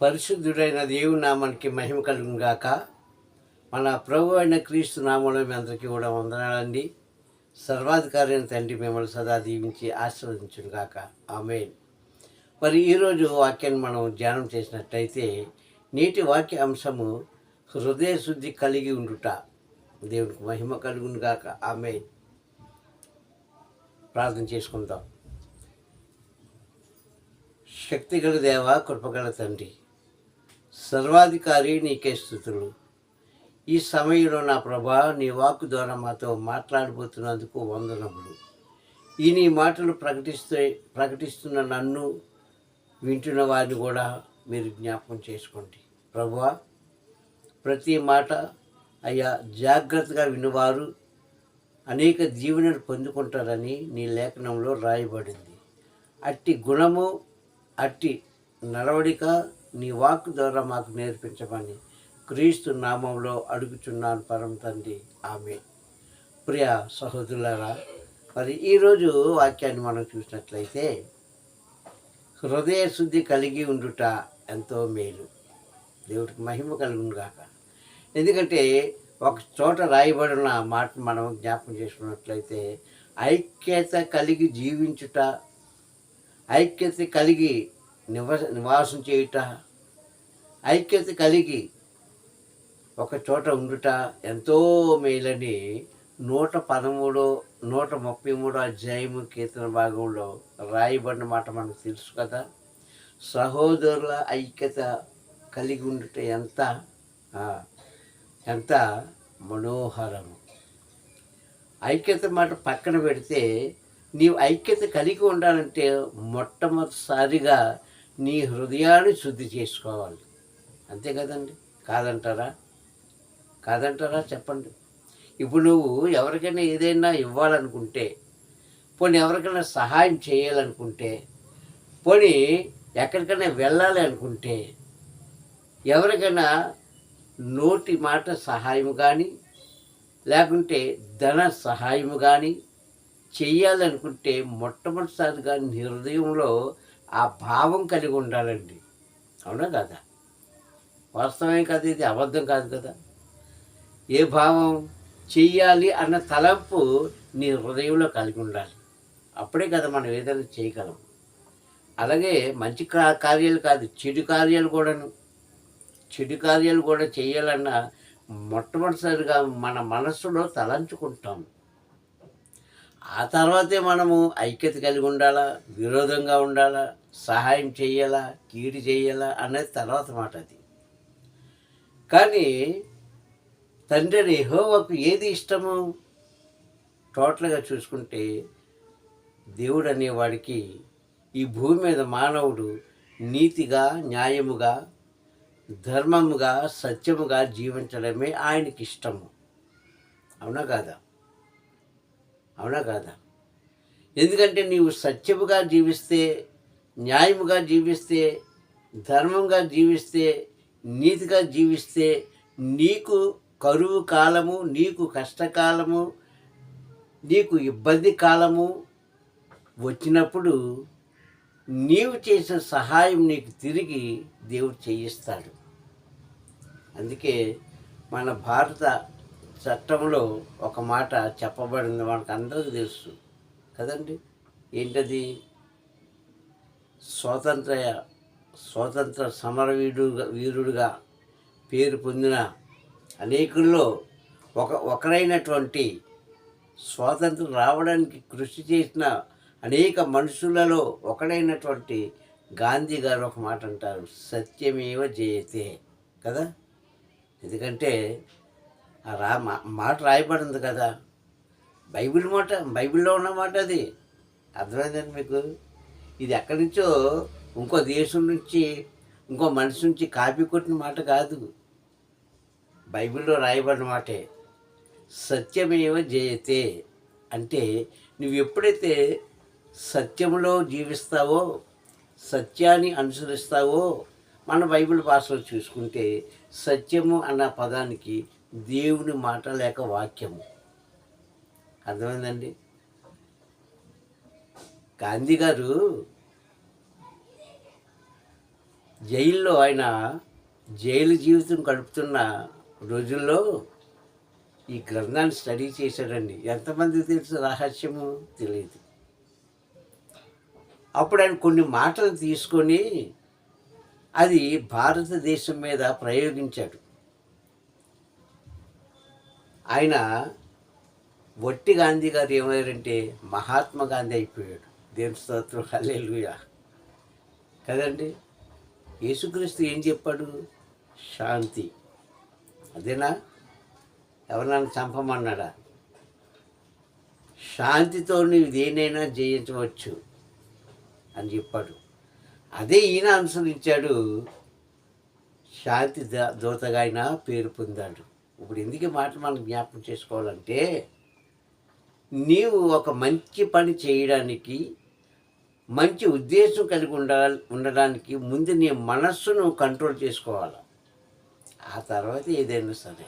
పరిశుద్ధుడైన దేవుని నామానికి మహిమ కలుగుగాక మన ప్రభు అయిన క్రీస్తు నామంలో మీ అందరికీ కూడా వందనాలండి. సర్వాధికారైన తండ్రి మిమ్మల్ని సదా దీవించి ఆశీర్వదించును గాక ఆమె మరి ఈరోజు వాక్యాన్ని మనం ధ్యానం చేసినట్టయితే నేటి వాక్య అంశము హృదయ శుద్ధి కలిగి ఉండుట. దేవునికి మహిమ కలుగును గాక ఆమె ప్రార్థన చేసుకుందాం. శక్తిగల దేవ కృపగల తండ్రి సర్వాధికారి నీకే స్థుతులు. ఈ సమయంలో నా ప్రభా నీ వాక్కు ద్వారా మాతో మాట్లాడబోతున్నందుకు వందనములు. ఈ నీ మాటలు ప్రకటిస్తే ప్రకటిస్తున్న నన్ను వింటున్న వారిని కూడా మీరు జ్ఞాపకం చేసుకోండి. ప్రభువా ప్రతి మాట అయ్యా జాగ్రత్తగా వినివారు. అనేక జీవనలు పొందుకుంటారని నీ లేఖనంలో రాయబడింది. అట్టి గుణము అట్టి నడవడిక నీ వాక్ ద్వారా మాకు నేర్పించమని క్రీస్తు నామంలో అడుగుచున్నాను పరం తండ్రి. ఆమె ప్రియ సహోదరులారా మరి ఈరోజు వాక్యాన్ని మనం చూసినట్లయితే హృదయ శుద్ధి కలిగి ఉండుట ఎంతో మేలు. దేవుడికి మహిమ కలుగునుగాక. ఎందుకంటే ఒక చోట రాయబడిన మాట మనం జ్ఞాపకం చేసుకున్నట్లయితే ఐక్యత కలిగి జీవించుట ఐక్యత కలిగి నివ నివాసం చేయుట ఐక్యత కలిగి ఒక చోట ఉండుట ఎంతో మేలని నూట పదమూడు నూట ముప్పై మూడు అధ్యాయము కీర్తన భాగంలో రాయబడిన మాట మనకు తెలుసు కదా. సహోదరుల ఐక్యత కలిగి ఉండుట ఎంత? ఎంత? మనోహరము. ఐక్యత మాట పక్కన పెడితే నీవు ఐక్యత కలిగి ఉండాలంటే మొట్టమొదటిసారిగా నీ హృదయాన్ని శుద్ధి చేసుకోవాలి. అంతే కదండి? కాదంటారా? కాదంటారా? చెప్పండి. ఇప్పుడు నువ్వు ఎవరికైనా ఏదైనా ఇవ్వాలనుకుంటే పోనీ ఎవరికైనా సహాయం చేయాలనుకుంటే పోనీ ఎక్కడికైనా వెళ్ళాలి అనుకుంటే ఎవరికైనా నోటి మాట సహాయం కానీ లేకుంటే ధన సహాయం కానీ చెయ్యాలనుకుంటే మొట్టమొదటిసారిగా నీ హృదయంలో ఆ భావం కలిగి ఉండాలండి. అవునా కదా? వాస్తవమే కదా ఇది అబద్ధం కాదు కదా. ఏ భావం చెయ్యాలి అన్న తలంపు నీ హృదయంలో కలిగి ఉండాలి. అప్పుడే కదా మనం ఏదైనా చేయగలం. అలాగే మంచి కా- కార్యాలు కాదు చెడు కార్యాలు కూడాను. చెడు కార్యాలు కూడా చేయాలన్నా మొట్టమొదటిసారిగా మన మనస్సులో తలంచుకుంటాం. ఆ తర్వాతే మనము ఐక్యత కలిగి ఉండాలా విరోధంగా ఉండాలా సహాయం చేయాలా కీడు చేయాలా అనేది తర్వాత మాట అది. కానీ తండ్రి హోవకు ఏది ఇష్టము? టోటల్గా చూసుకుంటే దేవుడు అనేవాడికి ఈ భూమి మీద మానవుడు నీతిగా న్యాయముగా ధర్మముగా సత్యముగా జీవించడమే ఆయనకి ఇష్టము. అవునా కాదా? అవునా కాదా? ఎందుకంటే నీవు సత్యముగా జీవిస్తే న్యాయముగా జీవిస్తే ధర్మంగా జీవిస్తే నీతిగా జీవిస్తే నీకు కరువు కాలము నీకు కష్టకాలము నీకు ఇబ్బంది కాలము వచ్చినప్పుడు నీవు చేసిన సహాయం నీకు తిరిగి దేవుడు చేయిస్తాడు. అందుకే మన భారత చట్టంలో ఒక మాట చెప్పబడింది మనకు అందరికీ తెలుసు. కదండి? ఏంటది? స్వాతంత్ర స్వాతంత్ర సమరవీరుడుగా వీరుడుగా పేరు పొందిన అనేకుల్లో ఒక ఒకరైనటువంటి స్వాతంత్రం రావడానికి కృషి చేసిన అనేక మనుషులలో ఒకడైనటువంటి గాంధీ గారు ఒక మాట అంటారు సత్యమేవ జయతే కదా? ఎందుకంటే ఆ రా మా- మాట రాయబడింది కదా. బైబిల్ మాట బైబిల్లో ఉన్న మాట అది. అర్థమైందండి మీకు? ఇది ఎక్కడి నుంచో ఇంకో దేశం నుంచి ఇంకో మనిషి నుంచి కాపీ కొట్టిన మాట కాదు. బైబిల్లో రాయబడిన మాటే సత్యమేవ జయతే. అంటే నువ్వు ఎప్పుడైతే సత్యంలో జీవిస్తావో సత్యాన్ని అనుసరిస్తావో మన బైబిల్ భాషలో చూసుకుంటే సత్యము అన్న పదానికి దేవుని మాట లేక వాక్యము. అర్థమైందండి? గాంధీ గారు జైల్లో ఆయన జైలు జీవితం గడుపుతున్న రోజుల్లో ఈ గ్రంథాన్ని స్టడీ చేశాడండి. ఎంతమంది తెలుసు రహస్యము తెలియదు అప్పుడు ఆయన కొన్ని మాటలు తీసుకొని అది భారతదేశం మీద ప్రయోగించాడు. ఆయన వట్టి గాంధీ గారు ఏమయ్యారంటే మహాత్మా గాంధీ అయిపోయాడు. దేవుని స్తోత్రం. హల్లెలూయా. కదండి? యేసుక్రీస్తు ఏం చెప్పాడు? శాంతి. అదేనా? ఎవరినైనా చంపమన్నాడా? శాంతితో నీవు దేనైనా జయించవచ్చు అని చెప్పాడు. అదే ఈయన అనుసరించాడు. శాంతి ద- దూతగా ఆయన పేరు పొందాడు. ఇప్పుడు ఎందుకు మాట మనం జ్ఞాపకం చేసుకోవాలంటే నీవు ఒక మంచి పని చేయడానికి మంచి ఉద్దేశం కలిగి ఉండాలి ఉండడానికి ముందు నీ మనస్సును కంట్రోల్ చేసుకోవాలి? ఆ తర్వాత ఏదైనా సరే.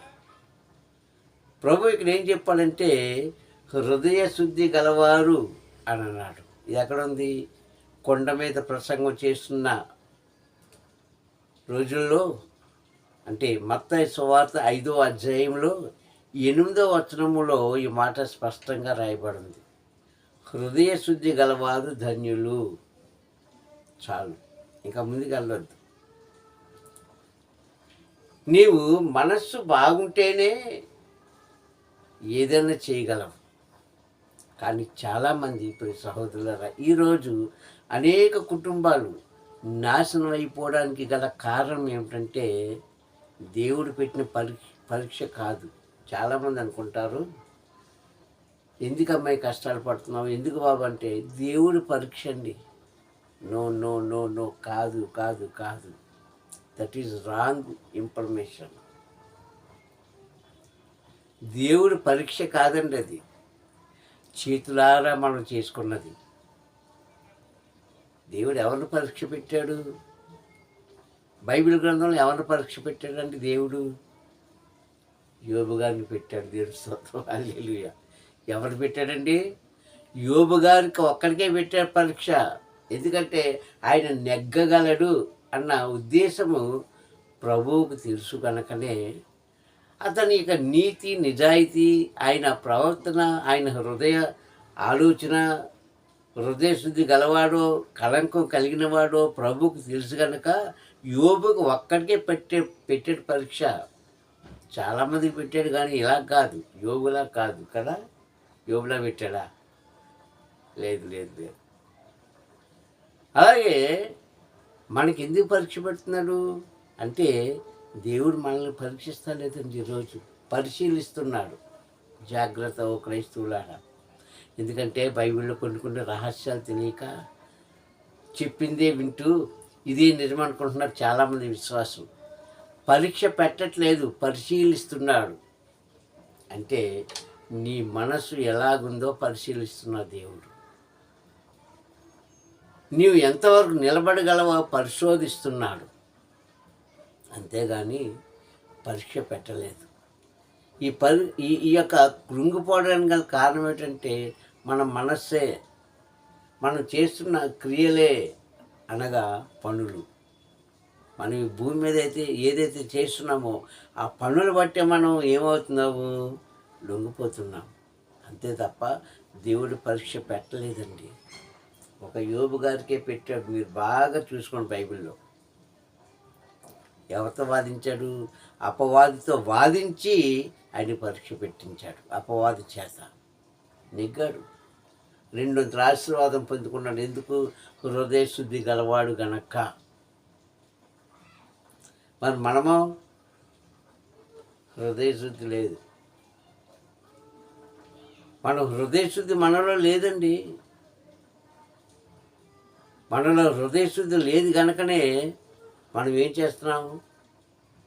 ప్రభు ఇక్కడ ఏం చెప్పాలంటే హృదయ శుద్ధి గలవారు అని అన్నాడు. ఇది ఎక్కడ ఉంది? కొండ మీద ప్రసంగం చేస్తున్న రోజుల్లో అంటే మత్త సువార్త ఐదో అధ్యాయంలో ఎనిమిదో వచనములో ఈ మాట స్పష్టంగా రాయబడింది. హృదయ శుద్ధి గలవారు ధన్యులు. చాలు. ఇంకా ముందుకు వెళ్ళొద్దు. నీవు మనస్సు బాగుంటేనే ఏదైనా చేయగలవు. కానీ చాలామంది ఇప్పుడు సహోదరులరా ఈరోజు అనేక కుటుంబాలు నాశనం అయిపోవడానికి గల కారణం ఏమిటంటే దేవుడు పెట్టిన పరీక్ష పరీక్ష కాదు. చాలామంది అనుకుంటారు ఎందుకమ్మాయి కష్టాలు పడుతున్నావు? ఎందుకు బాబు అంటే దేవుడు పరీక్ష అండి నో నో నో నో కాదు కాదు కాదు. దట్ ఈజ్ రాంగ్ ఇన్ఫర్మేషన్ దేవుడు పరీక్ష కాదండి అది. చేతులారా మనం చేసుకున్నది. దేవుడు ఎవరిని పరీక్ష పెట్టాడు? బైబిల్ గ్రంథంలో ఎవరిని పరీక్ష పెట్టాడండి దేవుడు? యోబు గారిని పెట్టాడు దేవుడు స్తోత్రం. హల్లెలూయా. ఎవరు పెట్టాడండి? యోబు గారికి ఒక్కడికే పెట్టాడు పరీక్ష. ఎందుకంటే ఆయన నెగ్గగలడు అన్న ఉద్దేశము ప్రభువుకు తెలుసు కనుకనే అతని యొక్క నీతి నిజాయితీ ఆయన ప్రవర్తన ఆయన హృదయ ఆలోచన హృదయ శుద్ధి గలవాడో కళంకం కలిగినవాడో ప్రభువుకు తెలుసు కనుక యోబుకు ఒక్కడికే పెట్టే పెట్టాడు పరీక్ష. చాలామందికి పెట్టాడు కానీ ఇలా కాదు. యోగులా కాదు కదా? యోగులా పెట్టాడా? లేదు లేదు లేదు. అలాగే మనకి ఎందుకు పరీక్ష పెడుతున్నాడు? అంటే దేవుడు మనల్ని పరీక్షిస్తలేదండి ఈరోజు పరిశీలిస్తున్నాడు. జాగ్రత్త ఓ క్రైస్తవులారా. ఎందుకంటే బైబిల్లో కొన్ని కొన్ని రహస్యాలు తెలియక చెప్పిందే వింటూ ఇదే నిజం అనుకుంటున్నారు చాలామంది విశ్వాసం పరీక్ష పెట్టట్లేదు పరిశీలిస్తున్నాడు. అంటే నీ మనసు ఎలాగుందో పరిశీలిస్తున్న దేవుడు. నీవు ఎంతవరకు నిలబడగలవో పరిశోధిస్తున్నాడు. అంతేగాని పరీక్ష పెట్టలేదు. ఈ పరి ఈ ఈ యొక్క కృంగిపోవడానికి గల కారణం ఏంటంటే మన మనస్సే మనం చేస్తున్న క్రియలే అనగా పనులు. మనం ఈ భూమి మీద అయితే ఏదైతే చేస్తున్నామో ఆ పనులు బట్టే మనం ఏమవుతున్నాము లొంగిపోతున్నాం. అంతే తప్ప దేవుడు పరీక్ష పెట్టలేదండి. ఒక యోబు గారికే పెట్టాడు. మీరు బాగా చూసుకోండి బైబిల్లో. ఎవరితో వాదించాడు? అపవాదితో వాదించి ఆయన పరీక్ష పెట్టించాడు. అపవాది చేత నెగ్గాడు. రెండొంతుల ఆశీర్వాదం పొందుకున్నాడు. ఎందుకు? హృదయ శుద్ధి గలవాడు గనక. మరి మనము? హృదయ శుద్ధి లేదు. మన హృదయ శుద్ధి మనలో లేదండి. మనలో హృదయ శుద్ధి లేదు కనుకనే మనం ఏం చేస్తున్నాం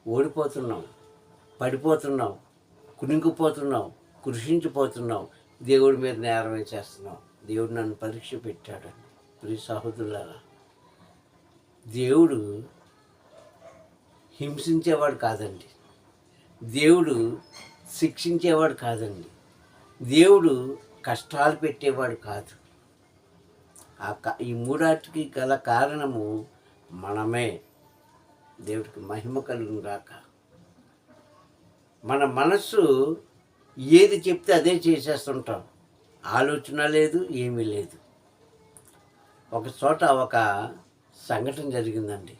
ఓడిపోతున్నాం పడిపోతున్నాం కునింగిపోతున్నాం కృషించిపోతున్నాం. దేవుడి మీద నేరం చేస్తున్నాం దేవుడు నన్ను పరీక్ష పెట్టాడండి. ప్రియ సహోదరులారా దేవుడు హింసించేవాడు కాదండి. దేవుడు శిక్షించేవాడు కాదండి. దేవుడు కష్టాలు పెట్టేవాడు కాదు. ఆ క ఈ మూడాటికి గల కారణము మనమే. దేవుడికి మహిమ కలుగును గాక. మన మనస్సు ఏది చెప్తే అదే చేసేస్తుంటాం. ఆలోచన లేదు ఏమీ లేదు. ఒక చోట ఒక సంఘటన జరిగిందండి.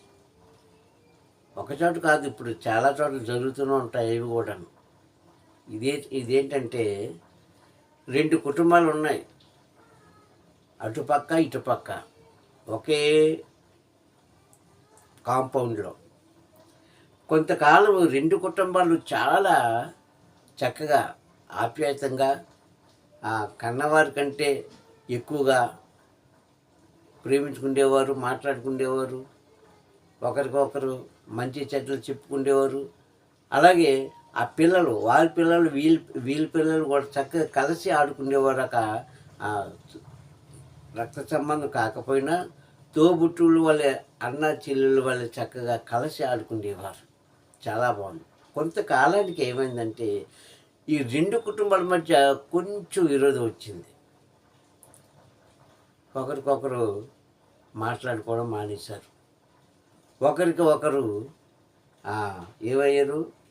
ఒక చోట కాదు ఇప్పుడు చాలా చోట్ల జరుగుతూనే ఉంటాయి ఇవి కూడా ఇదే ఇదేంటంటే రెండు కుటుంబాలు ఉన్నాయి అటుపక్క ఇటుపక్క. ఒకే కాంపౌండ్లో. కొంతకాలం రెండు కుటుంబాలు చాలా చక్కగా ఆప్యాయతంగా ఆ కన్నవారి కంటే ఎక్కువగా ప్రేమించుకునేవారు మాట్లాడుకునేవారు ఒకరికొకరు మంచి చెడ్డలు చెప్పుకునేవారు అలాగే ఆ పిల్లలు వారి పిల్లలు వీళ్ళ వీళ్ళ పిల్లలు కూడా చక్కగా కలిసి ఆడుకునేవారు ఒక రక్త సంబంధం కాకపోయినా తోబుట్టులు వల్ల అన్న చెల్లెళ్ళ వల్ల చక్కగా కలిసి ఆడుకునేవారు. చాలా బాగుంది. కొంతకాలానికి ఏమైందంటే ఈ రెండు కుటుంబాల మధ్య కొంచెం విరోధం వచ్చింది. ఒకరికొకరు మాట్లాడుకోవడం మానేశారు. ఒకరికి ఒకరు ఏమయ్యారు?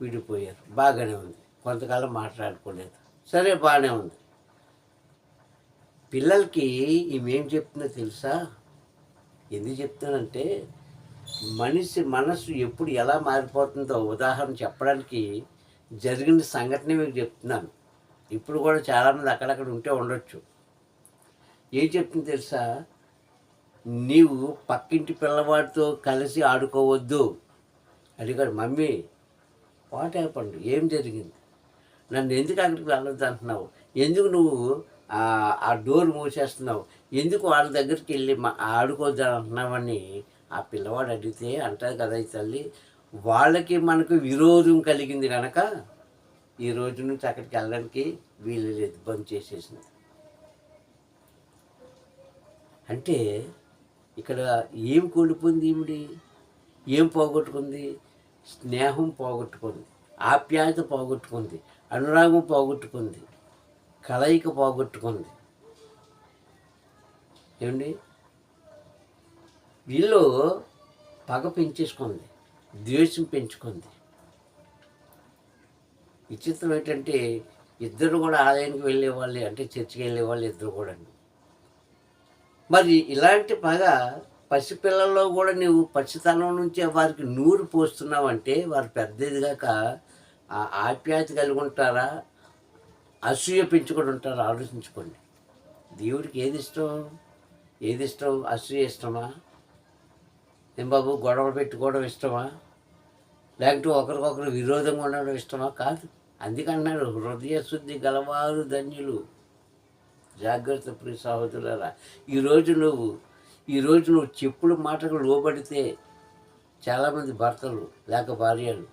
విడిపోయారు. బాగానే ఉంది. కొంతకాలం మాట్లాడుకోలేదు. సరే బాగానే ఉంది. పిల్లలకి ఈమెం చెప్తుందో తెలుసా? ఎందుకు చెప్తానంటే మనిషి మనసు ఎప్పుడు ఎలా మారిపోతుందో ఉదాహరణ చెప్పడానికి జరిగిన సంఘటన మీకు చెప్తున్నాను. ఇప్పుడు కూడా చాలామంది అక్కడక్కడ ఉంటే ఉండొచ్చు. ఏం చెప్తుంది తెలుసా? నీవు పక్కింటి పిల్లవాడితో కలిసి ఆడుకోవద్దు. అడిగాడు మమ్మీ వాట్ హ్యాపండ్ ఏం జరిగింది? నన్ను ఎందుకు అక్కడికి వెళ్ళొద్దు అంటున్నావు ఎందుకు నువ్వు ఆ డోర్ మూసేస్తున్నావు? ఎందుకు వాళ్ళ దగ్గరికి వెళ్ళి మా ఆడుకోవద్దు అంటున్నావని ఆ పిల్లవాడు అడిగితే అంటారు కదా ఈ తల్లి వాళ్ళకి మనకు విరోధం కలిగింది కనుక ఈ రోజు నుంచి అక్కడికి వెళ్ళడానికి వీలు లేదు బంద్ చేసేసింది. అంటే ఇక్కడ ఏం కోల్పోయింది ఈవిడి? ఏం పోగొట్టుకుంది? స్నేహం పోగొట్టుకుంది ఆప్యాయత పోగొట్టుకుంది అనురాగం పోగొట్టుకుంది కలయిక పోగొట్టుకుంది. ఏమండి? వీళ్ళు పగ పెంచేసుకుంది ద్వేషం పెంచుకుంది. విచిత్రం ఏంటంటే ఇద్దరు కూడా ఆలయానికి వెళ్ళే వాళ్ళే అంటే చర్చికి వెళ్ళే వాళ్ళు ఇద్దరు కూడా మరి ఇలాంటి పగ పసిపిల్లల్లో కూడా నీవు పసితనం నుంచే వారికి నూరు పోస్తున్నావంటే వారు పెద్దదిగాక కాక ఆప్యాయత కలిగి ఉంటారా? అసూయ పెంచుకొని ఉంటారా? ఆలోచించుకోండి. దేవుడికి ఏది ఇష్టం? ఏది ఇష్టం? అసూయ ఇష్టమా? ఏం బాబు గొడవలు పెట్టుకోవడం ఇష్టమా? లేకపోతే ఒకరికొకరు విరోధంగా ఉండడం ఇష్టమా? కాదు. అందుకన్నాడు హృదయ శుద్ధి గలవారు ధన్యులు. జాగ్రత్త ప్రియ సహోదరులరా ఈరోజు నువ్వు ఈరోజు నువ్వు చెప్పుడు మాటకు లోబడితే చాలామంది భర్తలు లేక భార్యలు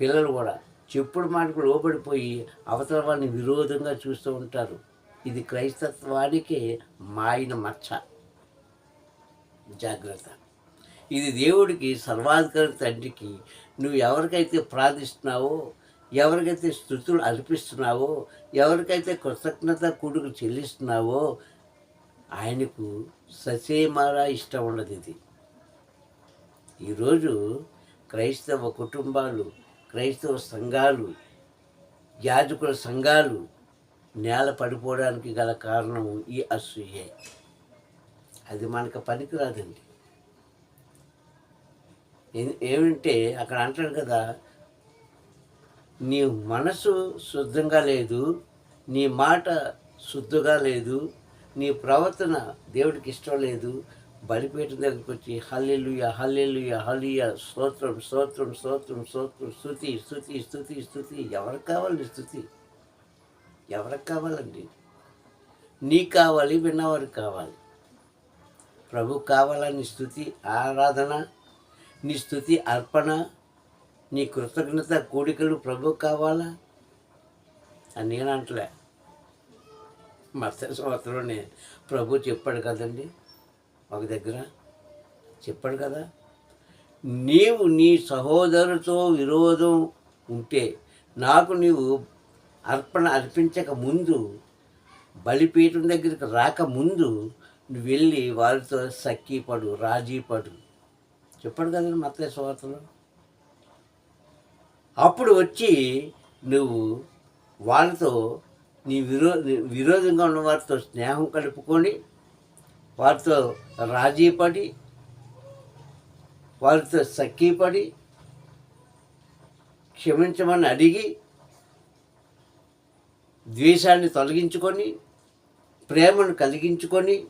పిల్లలు కూడా చెప్పుడు మాటకు లోబడిపోయి అవతల వాళ్ళని విరోధంగా చూస్తూ ఉంటారు. ఇది క్రైస్తత్వానికి మాయన మచ్చ. జాగ్రత్త. ఇది దేవుడికి సర్వాధికారి తండ్రికి నువ్వు ఎవరికైతే ప్రార్థిస్తున్నావో ఎవరికైతే స్థుతులు అర్పిస్తున్నావో ఎవరికైతే కృతజ్ఞత కూడుకు చెల్లిస్తున్నావో ఆయనకు ససేమరా ఇష్టం ఉండదు ఇది ఈరోజు క్రైస్తవ కుటుంబాలు క్రైస్తవ సంఘాలు యాజకుల సంఘాలు నేల పడిపోవడానికి గల కారణం ఈ అసూయే. అది మనకు పనికిరాదండి. ఏమంటే అక్కడ అంటాడు కదా నీ మనసు శుద్ధంగా లేదు నీ మాట శుద్ధంగా లేదు నీ ప్రవర్తన దేవుడికి ఇష్టం లేదు. బలిపీఠం దగ్గరికి వచ్చి హల్లెలుయ హల్లెలుయ హలియ స్తోత్రం స్తోత్రం స్తోత్రం స్తోత్రం స్థుతి స్థుతి స్థుతి స్థుతి ఎవరికి కావాలండి స్థుతి ఎవరికి కావాలండి? నీకు కావాలి విన్నవారికి కావాలి. ప్రభు కావాలని స్థుతి ఆరాధన నీ స్థుతి అర్పణ నీ కృతజ్ఞత కోడికలు ప్రభు కావాలా? అని నేను అంటలే. మత్స్య సంవత్సరంలోనే ప్రభు చెప్పాడు కదండి ఒక దగ్గర చెప్పాడు కదా. నీవు నీ సహోదరుతో విరోధం ఉంటే నాకు నీవు అర్పణ అర్పించక ముందు బలిపీఠం దగ్గరికి రాకముందు నువ్వు వెళ్ళి వారితో సఖీ పడు రాజీ పడు. చెప్పాడు కదండి మత స్వార్థలు అప్పుడు వచ్చి నువ్వు వాళ్ళతో నీ విరో విరోధంగా ఉన్న వారితో స్నేహం కలుపుకొని వారితో రాజీపడి వారితో సఖీపడి క్షమించమని అడిగి ద్వేషాన్ని తొలగించుకొని ప్రేమను కలిగించుకొని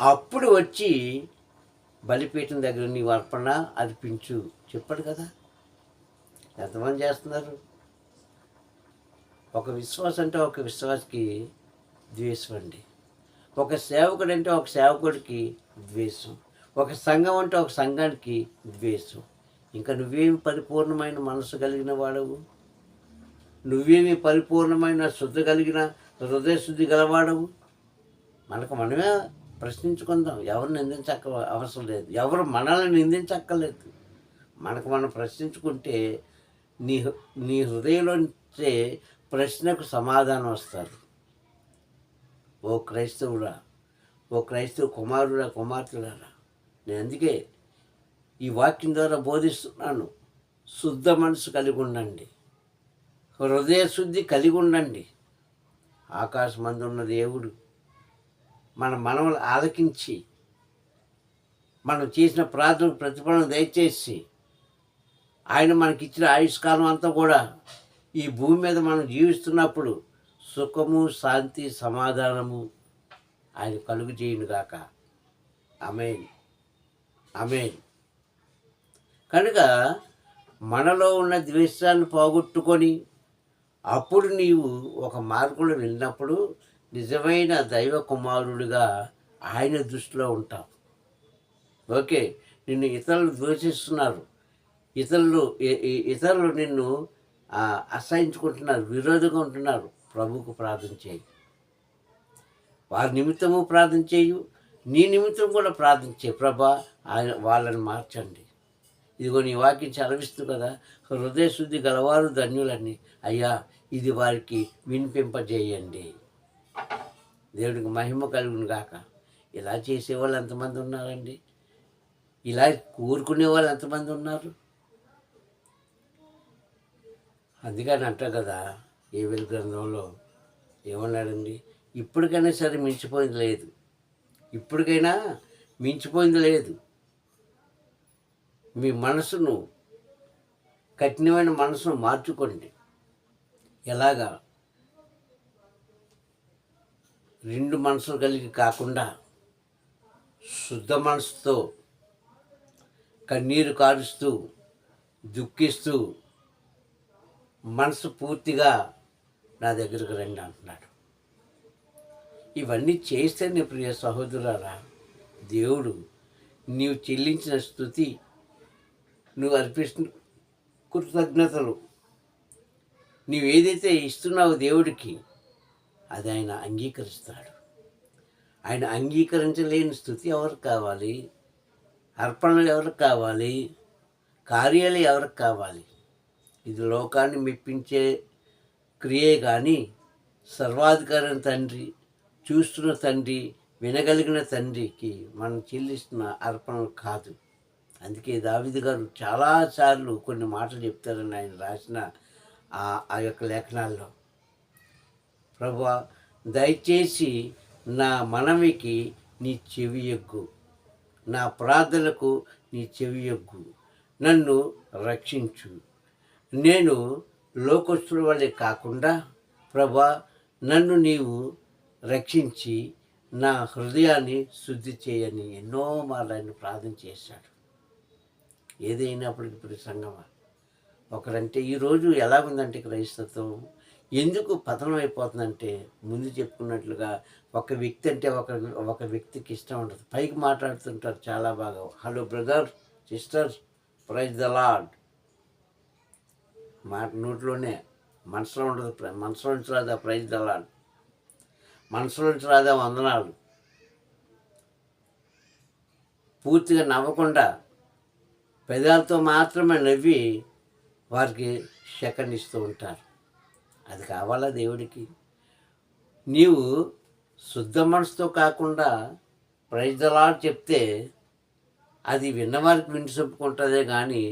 అప్పుడు వచ్చి బలిపీఠం దగ్గర నీవు అర్పణ అర్పించు. చెప్పాడు కదా. ఎంతమంది చేస్తున్నారు? ఒక విశ్వాసం అంటే ఒక విశ్వాసకి ద్వేషం అండి. ఒక సేవకుడు అంటే ఒక సేవకుడికి ద్వేషం. ఒక సంఘం అంటే ఒక సంఘానికి ద్వేషం. ఇంకా నువ్వేమి పరిపూర్ణమైన మనసు కలిగిన వాడవు? నువ్వేమి పరిపూర్ణమైన శుద్ధి కలిగిన హృదయ శుద్ధి గలవాడవు? మనకు మనమే ప్రశ్నించుకుందాం. ఎవరు నిందించక్క అవసరం లేదు. ఎవరు మనల్ని నిందించక్కర్లేదు. మనకు మనం ప్రశ్నించుకుంటే నీ హృ- నీ హృదయంలో ప్రశ్నకు సమాధానం వస్తారు ఓ క్రైస్తవుడా ఓ క్రైస్తవ కుమారుడా కుమార్తెలారా నేను అందుకే ఈ వాక్యం ద్వారా బోధిస్తున్నాను. శుద్ధ మనసు కలిగి ఉండండి. హృదయ శుద్ధి కలిగి ఉండండి. ఆకాశమందు ఉన్న దేవుడు మన మనవలు ఆలకించి మనం చేసిన ప్రార్థన ప్రతిఫలం దయచేసి ఆయన మనకిచ్చిన ఆయుష్కాలం అంతా కూడా ఈ భూమి మీద మనం జీవిస్తున్నప్పుడు సుఖము శాంతి సమాధానము ఆయన కలుగు చేయనుగాక అమేన్ అమేన్ కనుక మనలో ఉన్న ద్వేషాన్ని పోగొట్టుకొని అప్పుడు నీవు ఒక మార్గంలో వెళ్ళినప్పుడు నిజమైన దైవ కుమారుడిగా ఆయన దృష్టిలో ఉంటావు. ఓకే నిన్ను ఇతరులు ద్వేషిస్తున్నారు. ఇతరులు ఇతరులు నిన్ను అసహించుకుంటున్నారు విరోధంగా ఉంటున్నారు. ప్రభువుకు ప్రార్థన చేయి. వారి నిమిత్తము ప్రార్థన చేయు. నీ నిమిత్తం కూడా ప్రార్థన చేయి. ప్రభా ఆయన వాళ్ళని మార్చండి. ఇదిగో నీ వాక్యం చదివిస్తూ కదా హృదయ శుద్ధి గలవారు ధన్యులని. అయ్యా ఇది వారికి వినిపింపజేయండి. దేవుడికి మహిమ కలుగును గాక. ఇలా చేసేవాళ్ళు ఎంతమంది ఉన్నారండి? ఇలా కూరుకునే వాళ్ళు ఎంతమంది ఉన్నారు? అందుకని అంట కదా ఏవిల్ గ్రంథంలో ఏమన్నాడండి? ఇప్పటికైనా సరే మించిపోయింది లేదు. ఇప్పటికైనా మించిపోయింది లేదు. మీ మనసును కఠినమైన మనసును మార్చుకోండి. ఎలాగా? రెండు మనసులు కలిగి కాకుండా శుద్ధ మనసుతో కన్నీరు కారుస్తూ దుఃఖిస్తూ మనసు పూర్తిగా నా దగ్గరకు రండి అంటున్నాడు. ఇవన్నీ చేస్తే నీ ప్రియ సహోదరులారా దేవుడు నీవు చెల్లించిన స్థుతి నువ్వు అర్పిస్తున్న కృతజ్ఞతలు. నీవేదైతే ఇస్తున్నావు ఇస్తున్నావో దేవుడికి అది ఆయన అంగీకరిస్తాడు. ఆయన అంగీకరించలేని స్థుతి ఎవరికి కావాలి? అర్పణలు ఎవరికి కావాలి? కార్యాలు ఎవరికి కావాలి? ఇది లోకాన్ని మెప్పించే క్రియే కానీ సర్వాధికారం తండ్రి చూస్తున్న తండ్రి వినగలిగిన తండ్రికి మనం చెల్లిస్తున్న అర్పణలు కాదు. అందుకే దావిది గారు చాలాసార్లు కొన్ని మాటలు చెప్తారని ఆయన రాసిన ఆ ఆ యొక్క లేఖనాల్లో. ప్రభు దయచేసి నా మనవికి నీ చెవి ఎగ్గు. నా ప్రార్థనకు నీ చెవి ఎగ్గు. నన్ను రక్షించు. నేను లోకస్తుల వల్లే కాకుండా ప్రభా నన్ను నీవు రక్షించి నా హృదయాన్ని శుద్ధి చేయని ఎన్నో మార్లు ఆయన ప్రార్థన చేశాడు. ఏదైనప్పటికీ ఇప్పుడు సంగమా ఒకరంటే ఈరోజు ఎలా ఉందంటే క్రైస్తత్వం? ఎందుకు పతనం అయిపోతుందంటే ముందు చెప్పుకున్నట్లుగా ఒక వ్యక్తి అంటే ఒక ఒక వ్యక్తికి ఇష్టం ఉండదు. పైకి మాట్లాడుతుంటారు చాలా బాగా. Hello brother sister praise the Lord మాట నోట్లోనే మనసులో ఉండదు మనసులో నుంచి రాదా ప్రైజ్ దళాలు. మనసులో నుంచి రాదా వందనాలు. పూర్తిగా నవ్వకుండా పెదాలతో మాత్రమే నవ్వి వారికి సెకండ్ ఇస్తూ ఉంటారు. అది కావాలా దేవుడికి? నీవు శుద్ధ మనసుతో కాకుండా ప్రైజలా చెప్తే అది విన్నవారికి వినిసొప్పుకుంటుందే కానీ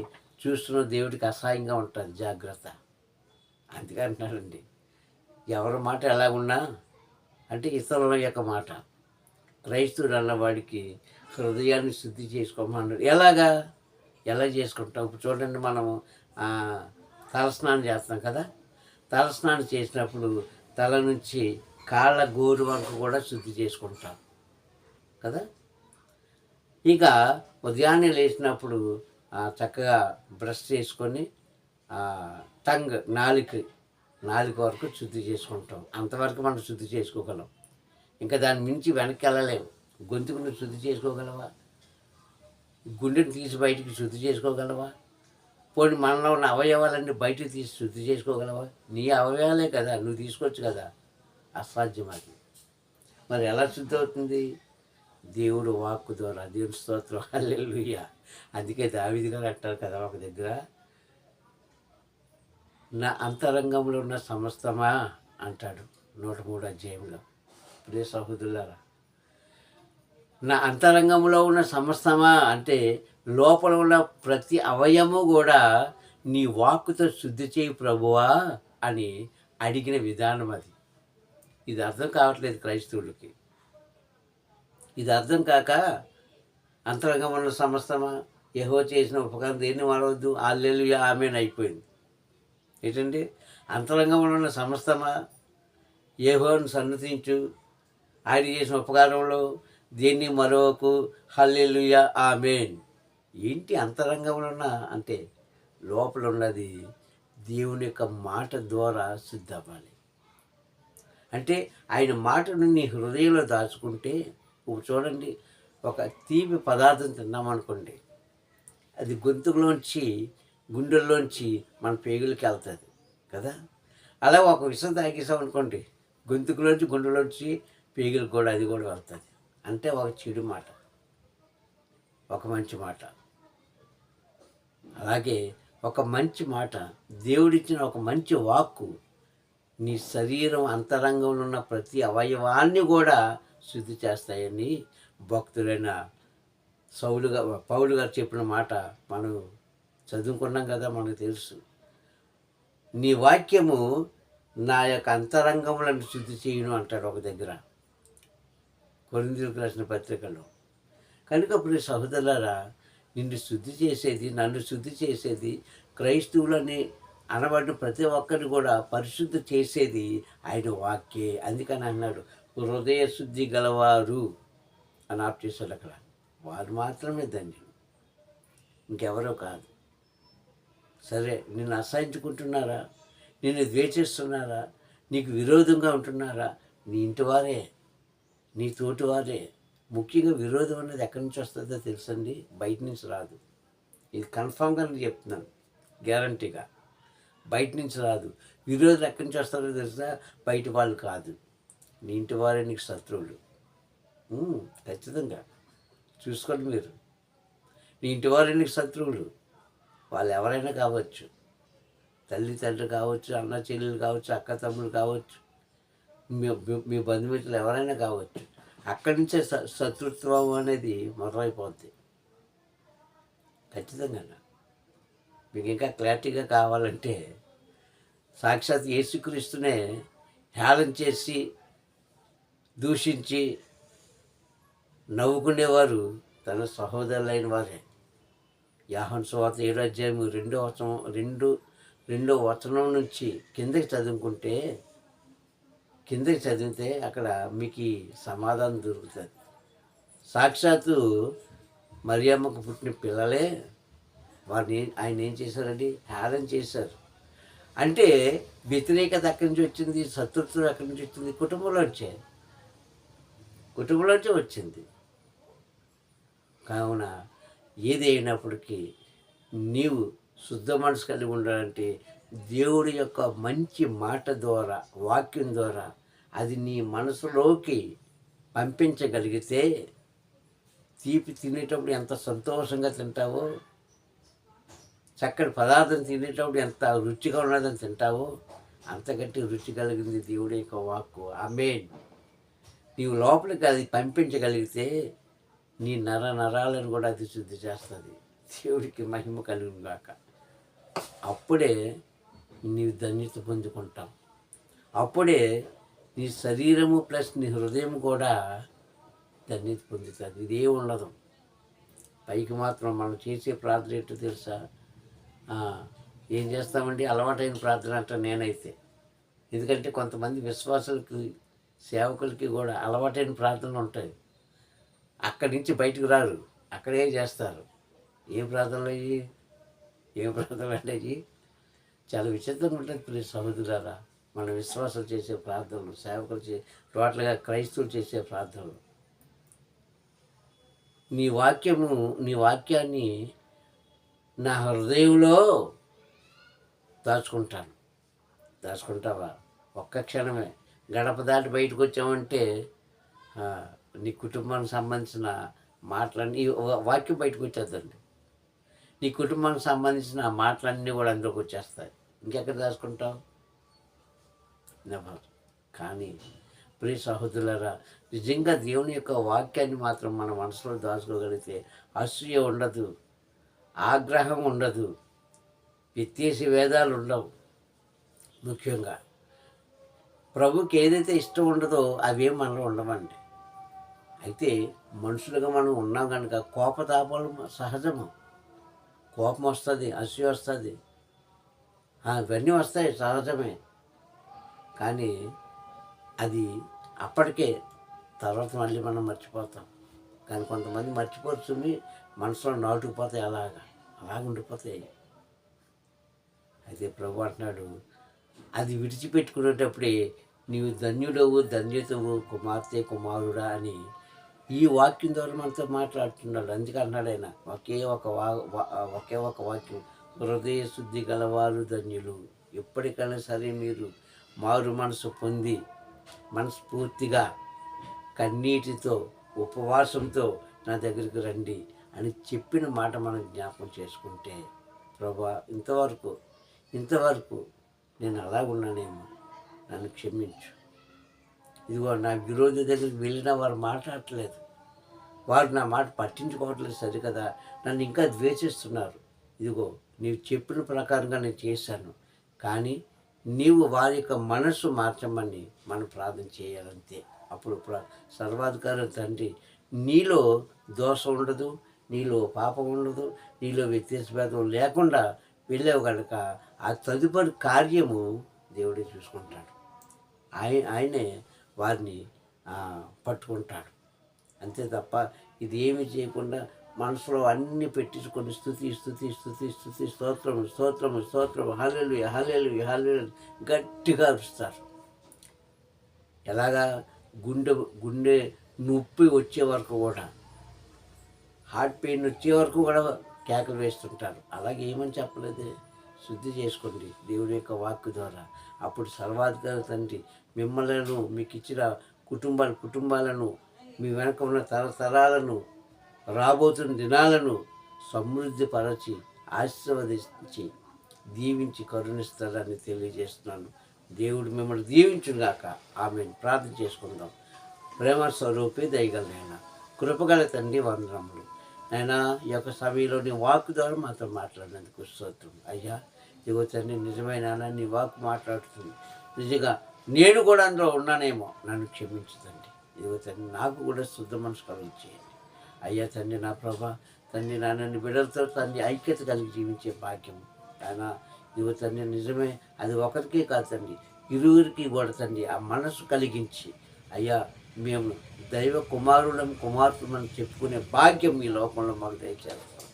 చూస్తున్న దేవుడికి అసహాయంగా ఉంటుంది జాగ్రత్త. అందుకే అంటున్నాడండి ఎవరి మాట ఎలా ఉన్నా అంటే ఇతరుల యొక్క మాట. క్రైస్తవుడు అన్నవాడికి హృదయాన్ని శుద్ధి చేసుకోమన్నాడు. ఎలాగా? ఎలా చేసుకుంటాం? ఇప్పుడు చూడండి మనము తలస్నానం చేస్తాం కదా? తలస్నానం చేసినప్పుడు తల నుంచి కాళ్ళ గోరు వరకు కూడా శుద్ధి చేసుకుంటాం కదా? ఇక ఉదయాన్నే లేచినప్పుడు చక్కగా బ్రష్ చేసుకొని టంగ్ నాలుక నాలుక వరకు శుద్ధి చేసుకుంటాం. అంతవరకు మనం శుద్ధి చేసుకోగలం. ఇంకా దాని మించి వెనక్కి వెళ్ళలేము గొంతుకుని శుద్ధి చేసుకోగలవా? గుండెని తీసి బయటికి శుద్ధి చేసుకోగలవా? పోనీ మనలో ఉన్న అవయవాలన్నీ బయటికి తీసి శుద్ధి చేసుకోగలవా? నీ అవయవాలే కదా నువ్వు తీసుకోవచ్చు కదా. అసాధ్యం అది. మరి ఎలా శుద్ధి అవుతుంది? దేవుడు వాక్కు ద్వారా దేవుని స్తోత్రం. అల్లెలుయ్యా అందుకే దావిది గారు అంటారు కదా ఒక దగ్గర నా అంతరంగంలో ఉన్న సమస్తమా? అంటాడు నూట మూడు అధ్యాయంలో. ప్రియ సహోదరులారా నా అంతరంగంలో ఉన్న సమస్తమా? అంటే లోపల ఉన్న ప్రతి అవయము కూడా నీ వాక్కుతో శుద్ధి చేయి ప్రభువా అని అడిగిన విధానం అది. ఇది అర్థం కావట్లేదు క్రైస్తవులకి. ఇది అర్థం కాక అంతరంగం ఉన్న సమస్తమా? యహో చేసిన ఉపకారం దేన్ని వాడవద్దు? ఆల్లెలు ఆమెను అయిపోయింది. ఏంటండి అంతరంగంలో ఉన్న సమస్తమా? యహోను సన్నతించు. ఆయన చేసిన ఉపకారంలో దేన్ని మరొకకు హల్లెలుయ ఆమెన్. ఏంటి అంతరంగంలో ఉన్న అంటే లోపల ఉన్నది దేవుని యొక్క మాట ద్వారా సిద్ధవ్వాలి అంటే ఆయన మాటను నీ హృదయంలో దాచుకుంటే చూడండి ఒక తీపి పదార్థం తిన్నామనుకోండి అది గొంతులోంచి గుండెల్లోంచి మన పేగులకి వెళ్తుంది కదా? అలా ఒక విషం తాగేసాం అనుకోండి గొంతుకులోంచి గుండెలోంచి పేగులకు కూడా అది కూడా వెళ్తుంది. అంటే ఒక చెడు మాట ఒక మంచి మాట. అలాగే ఒక మంచి మాట దేవుడిచ్చిన ఒక మంచి వాక్కు నీ శరీరం అంతరంగంలో ఉన్న ప్రతి అవయవాన్ని కూడా శుద్ధి చేస్తాయని భక్తులైన సౌలు పౌలు గారు చెప్పిన మాట మనం చదువుకున్నాం కదా మనకు తెలుసు. నీ వాక్యము నా యొక్క అంతరంగములను శుద్ధి చేయను అంటాడు ఒక దగ్గర. కొరిందులకు రాసిన పత్రికలో. కనుక ఇప్పుడు సహోదరులారా నిన్ను శుద్ధి చేసేది నన్ను శుద్ధి చేసేది క్రైస్తవులని అనబడిన ప్రతి ఒక్కరిని కూడా పరిశుద్ధి చేసేది ఆయన వాక్యే. అందుకని అన్నాడు హృదయ శుద్ధి గలవారు. అని ఆప్ అక్కడ వారు మాత్రమే ధన్యులు. ఇంకెవరో కాదు. సరే నిన్ను అసహించుకుంటున్నారా? నిన్ను ద్వేషిస్తున్నారా? నీకు విరోధంగా ఉంటున్నారా? నీ ఇంటివారే నీ తోటివారే ముఖ్యంగా విరోధం అనేది ఎక్కడి నుంచి వస్తుందో తెలుసండి? బయట నుంచి రాదు. ఇది కన్ఫామ్గా నేను చెప్తున్నాను. గ్యారంటీగా. బయట నుంచి రాదు. విరోధం ఎక్కడి నుంచి వస్తారో తెలుసా? బయట వాళ్ళు కాదు. నీ ఇంటి వారే నీకు శత్రువులు. ఖచ్చితంగా. చూసుకోండి మీరు. నీ ఇంటి వారే నీకు శత్రువులు. వాళ్ళు ఎవరైనా కావచ్చు. తల్లి తండ్రి కావచ్చు అన్న చెల్లెలు కావచ్చు అక్క తమ్ముడు కావచ్చు మీ మీ- బంధుమిత్రులు ఎవరైనా కావచ్చు అక్కడి నుంచే శత్రుత్వం అనేది మొదలైపోద్ది. ఖచ్చితంగా మీకు ఇంకా క్లారిటీగా కావాలంటే సాక్షాత్ యేసుక్రీస్తునే హేళన చేసి దూషించి నవ్వుకునేవారు తన సహోదరులైన వారే. యాహన్ సువార్త ఏడు అధ్యాయం రెండో వచనం రెండు రెండో వచనం నుంచి కిందకి చదువుకుంటే కిందకి చదివితే అక్కడ మీకు సమాధానం దొరుకుతుంది. సాక్షాత్తు మరియమ్మకు పుట్టిన పిల్లలే వారిని ఆయన ఏం చేశారండి? హేళన చేశారు. అంటే వ్యతిరేకత అక్కడి నుంచి వచ్చింది శత్రుత్వం అక్కడి నుంచి వచ్చింది కుటుంబంలోంచే. కుటుంబంలోంచే వచ్చింది. కావున ఏదైనప్పటికీ నీవు శుద్ధ మనసు కలిగి ఉండాలంటే దేవుడి యొక్క మంచి మాట ద్వారా వాక్యం ద్వారా అది నీ మనసులోకి పంపించగలిగితే తీపి తినేటప్పుడు ఎంత సంతోషంగా తింటావో చక్కటి పదార్థం తినేటప్పుడు ఎంత రుచిగా ఉన్నదని తింటావో అంతకంటే రుచి కలిగింది దేవుడి యొక్క వాక్కు. ఆమె నీవు లోపలికి అది పంపించగలిగితే నీ నర నరాలను కూడా అది శుద్ధి చేస్తుంది. దేవుడికి మహిమ కలుగును గాక. అప్పుడే నీవు ధన్యత పొందుకుంటావు. అప్పుడే నీ శరీరము ప్లస్ నీ హృదయం కూడా ధన్యత పొందుతుంది. ఇదే ఉండదు. పైకి మాత్రం మనం చేసే ప్రార్థన ఏంటో తెలుసా? ఏం చేస్తామండి? అలవాటైన ప్రార్థన అంట నేనైతే. ఎందుకంటే కొంతమంది విశ్వాసులకి సేవకులకి కూడా అలవాటైన ప్రార్థనలు ఉంటాయి. అక్కడి నుంచి బయటకు రారు. అక్కడే చేస్తారు. ఏ ప్రాంతంలో అయ్యి? ఏ ప్రార్థనలు అంటే చాలా విచిత్రంగా ఉంటుంది ప్రియ సహోదరులారా. మన విశ్వాసాలు చేసే ప్రార్థనలు సేవకులు చే టోటల్గా క్రైస్తవులు చేసే ప్రార్థనలు. నీ వాక్యము నీ వాక్యాన్ని నా హృదయంలో దాచుకుంటాను. దాచుకుంటావా? ఒక్క క్షణమే. గడప దాటి బయటకు వచ్చామంటే నీ కుటుంబానికి సంబంధించిన మాటలన్నీ వాక్యం బయటకు వచ్చేద్దండి. నీ కుటుంబానికి సంబంధించిన మాటలన్నీ కూడా అందులోకి వచ్చేస్తాయి. ఇంకెక్కడ దాచుకుంటావు నెవర్. కానీ ప్రియ సహోదరులరా నిజంగా దేవుని యొక్క వాక్యాన్ని మాత్రం మన మనసులో దాచుకోగలిగితే అసూయ ఉండదు ఆగ్రహం ఉండదు వ్యత్యాస వేదాలు ఉండవు. ముఖ్యంగా ప్రభుకి ఏదైతే ఇష్టం ఉండదో అవేం మనలో ఉండవండి. అయితే మనుషులుగా మనం ఉన్నాం కనుక కోపతాపాలు సహజము. కోపం వస్తుంది అసూయ వస్తుంది. అవన్నీ వస్తాయి సహజమే. కానీ అది అప్పటికే తర్వాత మళ్ళీ మనం మర్చిపోతాం. కానీ కొంతమంది మర్చిపోతుంది మనసులో నాటుకుపోతాయి అలాగా. అలాగ ఉండిపోతాయి. అయితే ప్రభు అంటున్నాడు అది విడిచిపెట్టుకునేటప్పుడే నీవు ధన్యుడవు ధన్యతవు కుమార్తె కుమారుడా అని ఈ వాక్యం ద్వారా మనతో మాట్లాడుతున్నాడు. అందుకే అన్నాడు ఆయన ఒకే ఒక వా ఒకే ఒక వాక్యం హృదయ శుద్ధి గలవారు ధన్యులు. ఎప్పటికైనా సరే మీరు మారు మనసు పొంది మనస్ఫూర్తిగా కన్నీటితో ఉపవాసంతో నా దగ్గరికి రండి అని చెప్పిన మాట మనం జ్ఞాపకం చేసుకుంటే ప్రభా ఇంతవరకు ఇంతవరకు నేను అలాగున్నానేమో. నన్ను క్షమించు. ఇదిగో నా విరోధి దగ్గరికి వెళ్ళినా వారు మాట్లాడట్లేదు. వారు నా మాట పట్టించుకోవట్లేదు సరికదా. నన్ను ఇంకా ద్వేషిస్తున్నారు. ఇదిగో నీవు చెప్పిన ప్రకారంగా నేను చేశాను. కానీ నీవు వారి యొక్క మనస్సు మార్చమని మనం ప్రార్థన చేయాలంతే. అప్పుడు ప్ర తండ్రి నీలో దోషం ఉండదు నీలో పాపం ఉండదు నీలో వ్యత్యాసభేదం లేకుండా వెళ్ళావు కనుక ఆ తదుపరి కార్యము దేవుడే చూసుకుంటాడు. ఆయన ఆయనే వారిని పట్టుకుంటాడు. అంతే తప్ప ఇది ఏమి చేయకుండా మనసులో అన్ని పెట్టించుకొని స్థుతి స్థుతి స్థుతి స్థుతి స్తోత్రము స్తోత్రము స్తోత్రము హల్లెలు హల్లెలు హల్లెలు గట్టిగా అరుస్తారు. ఎలాగా? గుండె గుండె నొప్పి వచ్చే వరకు కూడా హార్ట్ పెయిన్ వచ్చే వరకు కూడా కేకలు వేస్తుంటారు. అలాగే ఏమని చెప్పలేదు? శుద్ధి చేసుకోండి దేవుడి యొక్క వాక్కు ద్వారా. అప్పుడు సర్వాధికారి తండ్రి మిమ్మలను మీకు ఇచ్చిన కుటుంబాల కుటుంబాలను మీ వెనక ఉన్న తరతరాలను రాబోతున్న దినాలను సమృద్ధిపరచి ఆశీర్వదించి దీవించి కరుణిస్తారని తెలియజేస్తున్నాను. దేవుడు మిమ్మల్ని దీవించుగాక ఆమె ప్రార్థన చేసుకుందాం. ప్రేమ స్వరూపి దయగలనైనా కృపగల తండ్రి వందనములు. అయినా ఈ యొక్క సమయంలో నీ వాక్ ద్వారా మాతో మాట్లాడినందుకు స్తోత్రం. అయ్యా ఇగో తండ్రి నిజమైన నీ వాక్ మాట్లాడుతుంది. నిజంగా నేను కూడా అందులో ఉన్నానేమో. నన్ను క్షమించదండి. ఇదిగో తండ్రి నాకు కూడా శుద్ధ మనసు కలిగించేయండి. అయ్యా తండ్రి నా ప్రభా తండ్రి నన్ను బిడ్డలతో తండ్రి ఐక్యత కలిగి జీవించే భాగ్యం కానీ ఇదిగో తండ్రి నిజమే అది ఒకరికే కాదు తండ్రి ఇరువురికి కూడా తండ్రి ఆ మనసు కలిగించి అయ్యా మేము దైవ కుమారులం కుమార్తెమని చెప్పుకునే భాగ్యం ఈ లోకంలో మాకు దయచేస్తాం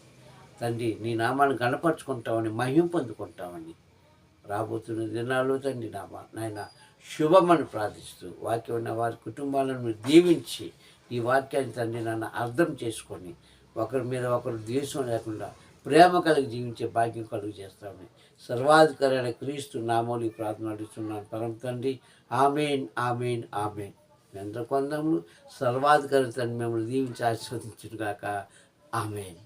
తండ్రి నీ నామాన్ని గణపరుచుకుంటామని మహిం పొందుకుంటామని రాబోతున్న దినాల్లో తండ్రి నామా నాయన శుభమని ప్రార్థిస్తూ వాక్యం ఉన్న వారి కుటుంబాలను మీరు దీవించి ఈ వాక్యాన్ని తండ్రి నన్ను అర్థం చేసుకొని ఒకరి మీద ఒకరు ద్వేషం లేకుండా ప్రేమ కలిగి జీవించే భాగ్యం కలుగు చేస్తామని సర్వాధికారైన క్రీస్తు నామోని ప్రార్థన అడుగుతున్నాను. పరం తండ్రి ఆమెన్ ఆమెన్ ఆమెన్. ఎంత కొందము సర్వాధికారి తండ్రి మిమ్మల్ని దీవించి ఆశీర్వదించుగాక ఆమెన్.